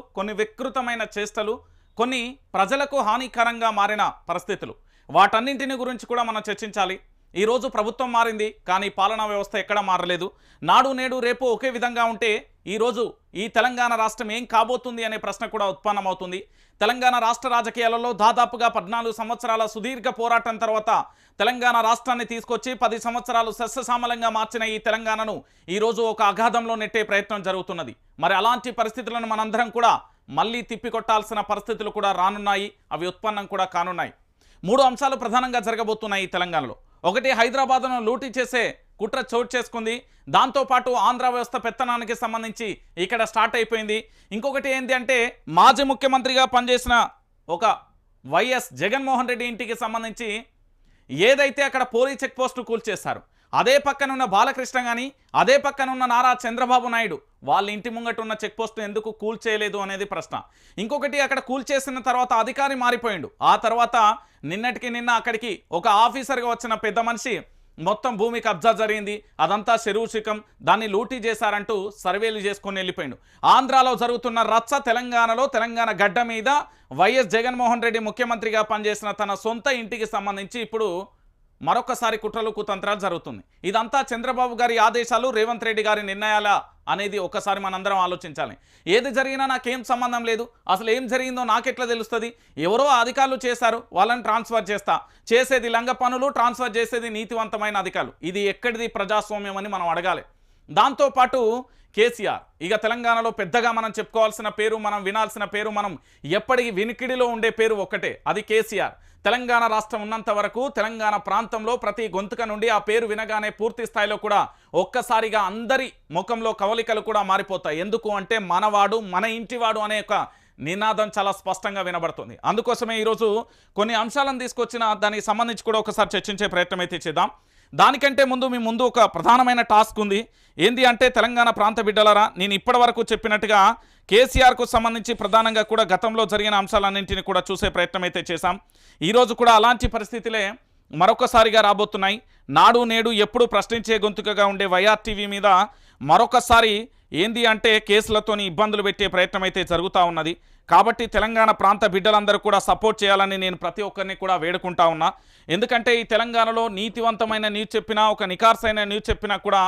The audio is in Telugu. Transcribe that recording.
కొన్ని వికృతమైన చేష్టలు కొన్ని ప్రజలకు హానికరంగా మారిన పరిస్థితులు. వాటన్నింటిని గురించి కూడా మనం చర్చించాలి. ఈరోజు ప్రభుత్వం మారింది కానీ పాలనా వ్యవస్థ ఎక్కడ మారలేదు. నాడు నేడు రేపు ఒకే విధంగా ఉంటే ఈరోజు ఈ తెలంగాణ రాష్ట్రం ఏం కాబోతుంది అనే ప్రశ్న కూడా ఉత్పన్నమవుతుంది. తెలంగాణ రాష్ట్ర రాజకీయాలలో దాదాపుగా పద్నాలుగు సంవత్సరాల సుదీర్ఘ పోరాటం తర్వాత తెలంగాణ రాష్ట్రాన్ని తీసుకొచ్చి పది సంవత్సరాలు సస్యశామలంగా మార్చిన ఈ తెలంగాణను ఈరోజు ఒక అగాధంలో నెట్టే ప్రయత్నం జరుగుతున్నది. మరి అలాంటి పరిస్థితులను మనందరం కూడా మళ్ళీ తిప్పికొట్టాల్సిన పరిస్థితులు కూడా రానున్నాయి. అవి ఉత్పన్నం కూడా కానున్నాయి. మూడు అంశాలు ప్రధానంగా జరగబోతున్నాయి ఈ తెలంగాణలో. ఒకటి హైదరాబాద్ను లూటీ చేసే కుట్ర చోటు చేసుకుంది. దాంతోపాటు ఆంధ్ర వ్యవస్థ పెత్తనానికి సంబంధించి ఇక్కడ స్టార్ట్ అయిపోయింది. ఇంకొకటి ఏంటి అంటే మాజీ ముఖ్యమంత్రిగా పనిచేసిన ఒక వైఎస్ జగన్మోహన్ రెడ్డి ఇంటికి సంబంధించి ఏదైతే అక్కడ పోలీ చెక్ పోస్టు కూల్చేశారు అదే పక్కనున్న బాలకృష్ణ కానీ అదే పక్కనున్న నారా చంద్రబాబు నాయుడు వాళ్ళ ఇంటి ముంగట ఉన్న చెక్ పోస్ట్ ఎందుకు కూల్ చేయలేదు అనేది ప్రశ్న. ఇంకొకటి అక్కడ కూల్ చేసిన తర్వాత అధికారి మారిపోయిండు. ఆ తర్వాత నిన్నటికి నిన్న అక్కడికి ఒక ఆఫీసర్గా వచ్చిన పెద్ద మనిషి మొత్తం భూమి కబ్జా జరిగింది. అదంతా శిఖం. దాన్ని లూటీ చేశారంటూ సర్వేలు చేసుకొని వెళ్ళిపోయిండు. ఆంధ్రాలో జరుగుతున్న రచ్చ తెలంగాణలో తెలంగాణ గడ్డ మీద వైఎస్ జగన్మోహన్ రెడ్డి ముఖ్యమంత్రిగా పనిచేసిన తన సొంత ఇంటికి సంబంధించి ఇప్పుడు మరొకసారి కుట్రలు కుతంత్రాలు జరుగుతుంది. ఇదంతా చంద్రబాబు గారి ఆదేశాలు రేవంత్ రెడ్డి గారి నిర్ణయాల అనేది ఒకసారి మనందరం ఆలోచించాలి. ఏది జరిగినా నాకేం సంబంధం లేదు. అసలు ఏం జరిగిందో నాకెట్లా తెలుస్తుంది? ఎవరో అధికారులు చేశారు వాళ్ళని ట్రాన్స్ఫర్ చేస్తా. చేసేది లంగ పనులు ట్రాన్స్ఫర్ చేసేది నీతివంతమైన అధికారులు. ఇది ఎక్కడిది ప్రజాస్వామ్యం అని మనం అడగాలి. దాంతోపాటు కేసీఆర్. ఇక తెలంగాణలో పెద్దగా మనం చెప్పుకోవాల్సిన పేరు మనం వినాల్సిన పేరు మనం ఎప్పటికీ వినికిడిలో ఉండే పేరు ఒక్కటే అది కేసీఆర్. తెలంగాణ రాష్ట్రం ఉన్నంత వరకు తెలంగాణ ప్రాంతంలో ప్రతి గొంతుక నుండి ఆ పేరు వినగానే పూర్తి స్థాయిలో కూడా ఒక్కసారిగా అందరి ముఖంలో కవలికలు కూడా మారిపోతాయి. ఎందుకు అంటే మనవాడు మన ఇంటివాడు అనే ఒక నినాదం చాలా స్పష్టంగా వినబడుతుంది. అందుకోసమే ఈరోజు కొన్ని అంశాలను తీసుకొచ్చిన దానికి సంబంధించి కూడా ఒకసారి చర్చించే ప్రయత్నం అయితే చేద్దాం. దానికంటే ముందు మీ ముందు ఒక ప్రధానమైన టాస్క్ ఉంది. ఏంది అంటే తెలంగాణ ప్రాంత బిడ్డలరా నేను ఇప్పటి వరకు చెప్పినట్టుగా కేసీఆర్కు సంబంధించి ప్రధానంగా కూడా గతంలో జరిగిన అంశాలన్నింటినీ కూడా చూసే ప్రయత్నం అయితే చేశాం. ఈరోజు కూడా అలాంటి పరిస్థితులే మరొకసారిగా రాబోతున్నాయి. నాడు నేడు ఎప్పుడు ప్రశ్నించే గొంతుకగా ఉండే వైఆర్టీవీ మీద మరొకసారి ఏంది అంటే కేసులతోని ఇబ్బందులు పెట్టే ప్రయత్నం అయితే జరుగుతూ ఉన్నది. కాబట్టి తెలంగాణ ప్రాంత బిడ్డలందరూ కూడా సపోర్ట్ చేయాలని నేను ప్రతి ఒక్కరిని కూడా వేడుకుంటా ఉన్నా. ఎందుకంటే ఈ తెలంగాణలో నీతివంతమైన న్యూస్ చెప్పినా ఒక నికార్సైన న్యూస్ చెప్పినా కూడా